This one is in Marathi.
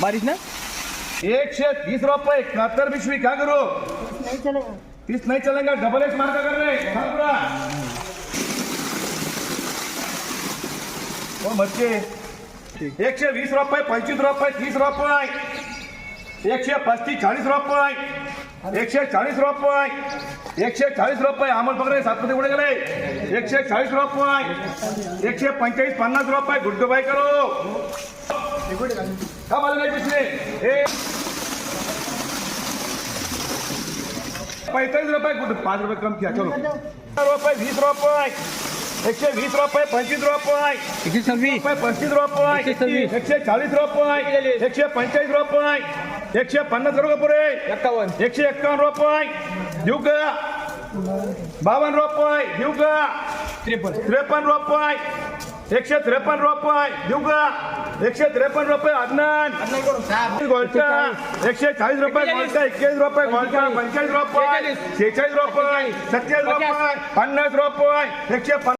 बारीक ना? एकशे तीस रुपये इकहत्तर पिशवी क्या करो? तीस नहीं चलेगा डबल एक्स मार्का कर रहे पूरा ओ बच्चे एकशे वीस रुपये पंचवीस रुपये तीस रुपये. एकशे पस्तीस चाळीस रुपये. एकशे चाळीस रुपये. एकशे चाळीस रुपये. अमोल पकडे सातपती पुढे गेले. एकशे चाळीस रुपये. एकशे पंचेचाळीस पन्नास रुपये. गुड्डू बाई करो. का मला नाही पिशवे पैंतालीस रुपये. कुठं पाच रुपये कम किया. चलो. रुपये वीस रुपये. एकशे वीस रुपये पंचवीस रुपये. एकशे सव्वीस. रुपये पस्तीस रुपये. एकशे चाळीस रुपये. एकशे पंचेचाळीस रुपये. एकशे पन्नास रुपये पुरे. एक्कावन्न एकशे एक्कावन्न रुपये. देऊ का? बावन्न रुपये. देऊ का? त्रेपन्न. त्रेपन्न रुपये. एकशे त्रेपन्न रुपये. देऊ का? एकशे त्रेपन्न रुपये अदनान. गोल्टा. एकशे चाळीस. रुपये गोल्टा. एक्केचाळीस रुपये गोल्टा. पंचेचाळीस रुपये. शेहेचाळीस रुपये. सत्तेचाळीस रुपये. पन्नास रुपये. एकशे